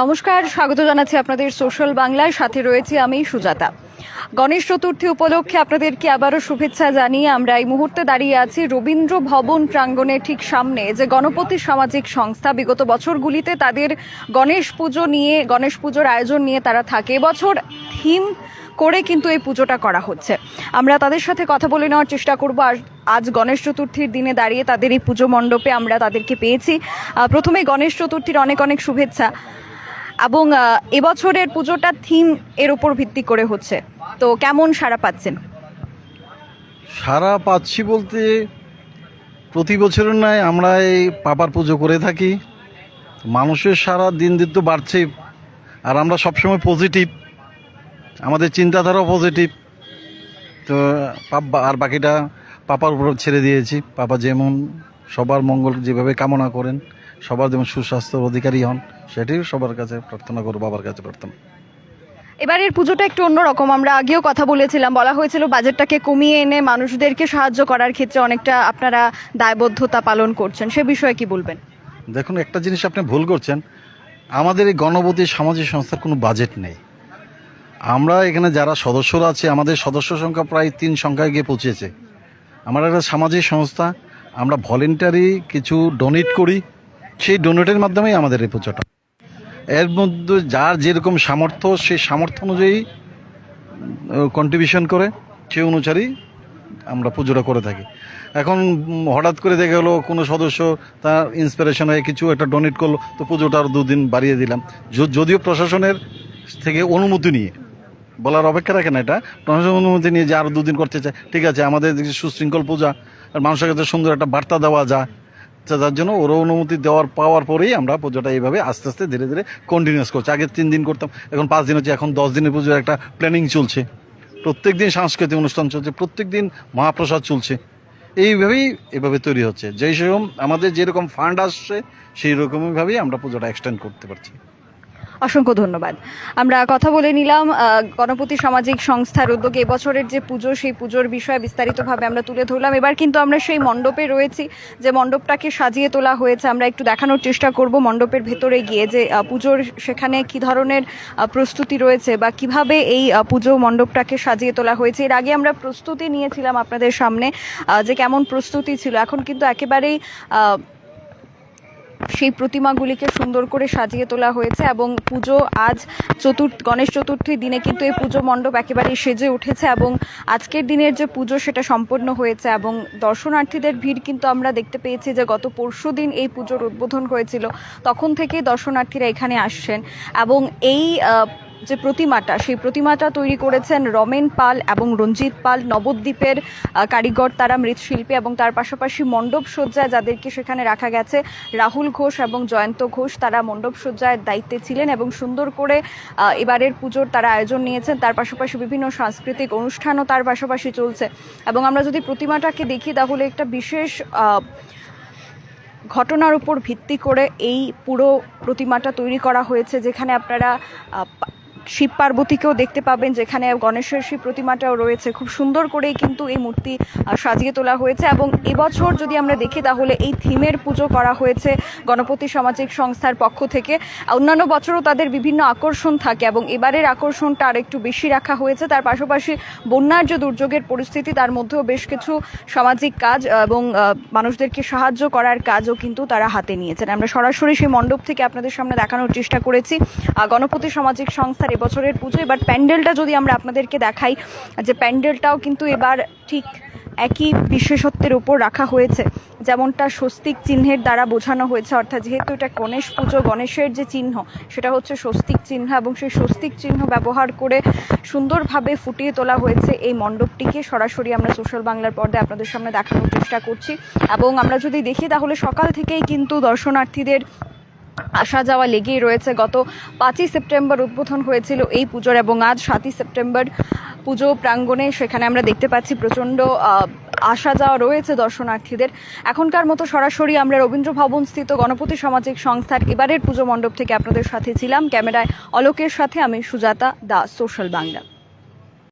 নমস্কার, স্বাগত জানাচ্ছি আপনাদের সোশ্যাল বাংলায়। সাথে রয়েছে আমি সুজাতা। গণেশ চতুর্থী উপলক্ষে আপনাদেরকে আবারও শুভেচ্ছা জানিয়ে আমরা এই মুহূর্তে দাঁড়িয়ে আছি রবীন্দ্র ভবন প্রাঙ্গণের ঠিক সামনে। যে গণপতি সামাজিক সংস্থা, বিগত বছরগুলিতে তাদের গণেশ পুজো নিয়ে, গণেশ পুজোর আয়োজন নিয়ে তারা থাকে। এবছর থিম করে কিন্তু এই পুজোটা করা হচ্ছে। আমরা তাদের সাথে কথা বলে নেওয়ার চেষ্টা করব। আজ- গণেশ চতুর্থীর দিনে দাঁড়িয়ে তাদের এই পুজো মণ্ডপে আমরা তাদেরকে পেয়েছি। প্রথমে গণেশ চতুর্থীর অনেক অনেক শুভেচ্ছা এবং এবছরের পুজোটা থিম এর উপর ভিত্তি করে হচ্ছে। তো কেমন সাড়া পাচ্ছেন? সারা পাচ্ছি বলতে প্রতি বছরের নয় আমরা এই পাপার পুজো করে থাকি। মানুষের সারা দিন দিন তো বাড়ছে আর আমরা সবসময় পজিটিভ আমাদের চিন্তাধারাও পজিটিভ তো আর বাকিটা পাপার উপর ছেড়ে দিয়েছি। পাপা যেমন সবার মঙ্গল যেভাবে কামনা করেন সবার যেমন সুস্বাস্থ্যের অধিকারী হন সেটাই সবার কাছে প্রার্থনা করো বাবার কাছে প্রার্থনা। এবারের পুজোটা একটু অন্যরকম। আমরা আগেও কথা বলেছিলাম বলা হয়েছিল বাজেটটাকে কমিয়ে এনে মানুষদেরকে সাহায্য করার ক্ষেত্রে অনেকটা আপনারা দায়বদ্ধতা পালন করছেন। সে বিষয়ে কি বলবেন? দেখুন একটা জিনিস আপনি ভুল করছেন। আমাদের এই গণপতি সামাজিক সংস্থার কোনো বাজেট নেই। আমরা এখানে যারা সদস্যরা আছে আমাদের সদস্য সংখ্যা প্রায় তিন সংখ্যায় গিয়ে পৌঁছেছে। আমরা একটা সামাজিক সংস্থা, আমরা ভলেন্টারি কিছু ডোনেট করি, সেই ডোনেটের মাধ্যমেই আমাদের এই পুজোটা। এর মধ্যে যার যেরকম সামর্থ্য, সেই সামর্থ্য অনুযায়ী কন্ট্রিবিউশন করে সেই অনুসারেই আমরা পুজোটা করে থাকি। এখন হঠাৎ করে দেখা গেলো কোনো সদস্য তার ইন্সপিরেশন হয়ে কিছু একটা ডোনেট করল, তো পুজোটা আরও দুদিন বাড়িয়ে দিলাম। যদিও প্রশাসনের থেকে অনুমতি নিয়ে। বলার অপেক্ষা রাখে না এটা। প্রশাসনের অনুমতি নিয়ে যে আরও দুদিন করতে চায়, ঠিক আছে, আমাদের সুশৃঙ্খল পূজা আর মানুষের কাছে সুন্দর একটা বার্তা দেওয়া যায়। যার জন্য ওরও অনুমতি দেওয়ার পাওয়ার পরেই আমরা পুজোটা এইভাবে আস্তে আস্তে ধীরে ধীরে কন্টিনিউস করছি। আগে তিন দিন করতাম, এখন পাঁচ দিন হচ্ছে, এখন দশ দিনের পুজোর একটা প্ল্যানিং চলছে। প্রত্যেক দিন সাংস্কৃতিক অনুষ্ঠান চলছে, প্রত্যেক দিন মহাপ্রসাদ চলছে। এইভাবেই এভাবে তৈরি হচ্ছে। যেই সেরকম আমাদের যেরকম ফান্ড আসছে সেই রকমইভাবেই আমরা পুজোটা এক্সটেন্ড করতে পারছি। অসংখ্য ধন্যবাদ। আমরা কথা বলে নিলাম গণপতি সামাজিক সংস্থার উদ্যোগে এবছরের যে পুজো, সেই পুজোর বিষয়ে বিস্তারিতভাবে আমরা তুলে ধরলাম। এবার কিন্তু আমরা সেই মণ্ডপে রয়েছি, যে মণ্ডপটাকে সাজিয়ে তোলা হয়েছে। আমরা একটু দেখানোর চেষ্টা করব মণ্ডপের ভেতরে গিয়ে যে পুজোর সেখানে কি ধরনের প্রস্তুতি রয়েছে বা কীভাবে এই পুজো মণ্ডপটাকে সাজিয়ে তোলা হয়েছে। এর আগে আমরা প্রস্তুতি নিয়েছিলাম আপনাদের সামনে যে কেমন প্রস্তুতি ছিল। এখন কিন্তু একেবারেই সেই প্রতিমাগুলিকে সুন্দর করে সাজিয়ে তোলা হয়েছে এবং পুজো আজ চতুর্থ, গণেশ চতুর্থীর দিনে কিন্তু এই পুজো মণ্ডপ একেবারেই সেজে উঠেছে এবং আজকের দিনের যে পুজো সেটা সম্পন্ন হয়েছে এবং দর্শনার্থীদের ভিড় কিন্তু আমরা দেখতে পেয়েছি যে গত পরশু দিন এই পুজোর উদ্বোধন হয়েছিল, তখন থেকেই দর্শনার্থীরা এখানে আসছেন এবং এই যে প্রতিমাটা, সেই প্রতিমাটা তৈরি করেছেন রমেন পাল এবং রঞ্জিত পাল। নবদ্বীপের কারিগর তারা মৃৎশিল্পী এবং তার পাশাপাশি মণ্ডপ সজ্জায় যাদেরকে সেখানে রাখা গেছে, রাহুল ঘোষ এবং জয়ন্ত ঘোষ তারা মণ্ডপ সজ্জায় দায়িত্বে ছিলেন এবং সুন্দর করে এবারের পুজোর তারা আয়োজন নিয়েছেন। তার পাশাপাশি বিভিন্ন সাংস্কৃতিক অনুষ্ঠানও তার পাশাপাশি চলছে। এবং আমরা যদি প্রতিমাটাকে দেখি তাহলে একটা বিশেষ ঘটনার উপর ভিত্তি করে এই পুরো প্রতিমাটা তৈরি করা হয়েছে, যেখানে আপনারা শিব পার্বতীকেও দেখতে পাবেন, যেখানে গণেশের শিব প্রতিমাটাও রয়েছে। খুব সুন্দর করেই কিন্তু এই মূর্তি সাজিয়ে তোলা হয়েছে এবং এবছর যদি আমরা দেখি তাহলে এই থিমের পুজো করা হয়েছে গণপতি সামাজিক সংস্থার পক্ষ থেকে। অন্যান্য বছরও তাদের বিভিন্ন আকর্ষণ থাকে এবং এবারের আকর্ষণটা আর একটু বেশি রাখা হয়েছে। তার পাশাপাশি বন্যার যে দুর্যোগের পরিস্থিতি, তার মধ্যেও বেশ কিছু সামাজিক কাজ এবং মানুষদেরকে সাহায্য করার কাজও কিন্তু তারা হাতে নিয়েছেন। আমরা সরাসরি সেই মণ্ডপ থেকে আপনাদের সামনে দেখানোর চেষ্টা করেছি। গণপতি সামাজিক সংস্থার এবছরের পুজো, এবার প্যান্ডেলটা যদি আমরা আপনাদেরকে দেখাই, যে প্যান্ডেলটাও কিন্তু এবার ঠিক একই বিশেষত্বের উপর রাখা হয়েছে। যেমনটা স্বস্তিক চিহ্নের দ্বারা বোঝানো হয়েছে, অর্থাৎ যেহেতু এটা গণেশ পুজো, গণেশের যে চিহ্ন, সেটা হচ্ছে স্বস্তিক চিহ্ন এবং সেই স্বস্তিক চিহ্ন ব্যবহার করে সুন্দরভাবে ফুটিয়ে তোলা হয়েছে এই মণ্ডপটিকে। সরাসরি আমরা সোশ্যাল বাংলার পর্দায় আপনাদের সামনে দেখানোর চেষ্টা করছি। এবং আমরা যদি দেখি, তাহলে সকাল থেকেই কিন্তু দর্শনার্থীদের আসা যাওয়া লেগেই রয়েছে। গত পাঁচই সেপ্টেম্বর উদ্বোধন হয়েছিল এই পুজোর এবং আজ সাতই সেপ্টেম্বর পুজো প্রাঙ্গণে সেখানে আমরা দেখতে পাচ্ছি প্রচণ্ড আসা যাওয়া রয়েছে দর্শনার্থীদের। এখনকার মতো সরাসরি আমরা রবীন্দ্র ভবন স্থিত গণপতি সামাজিক সংস্থার এবারের পুজো মণ্ডপ থেকে আপনাদের সাথে ছিলাম। ক্যামেরায় অলোকের সাথে আমি সুজাতা দাস সোশ্যাল বাংলা।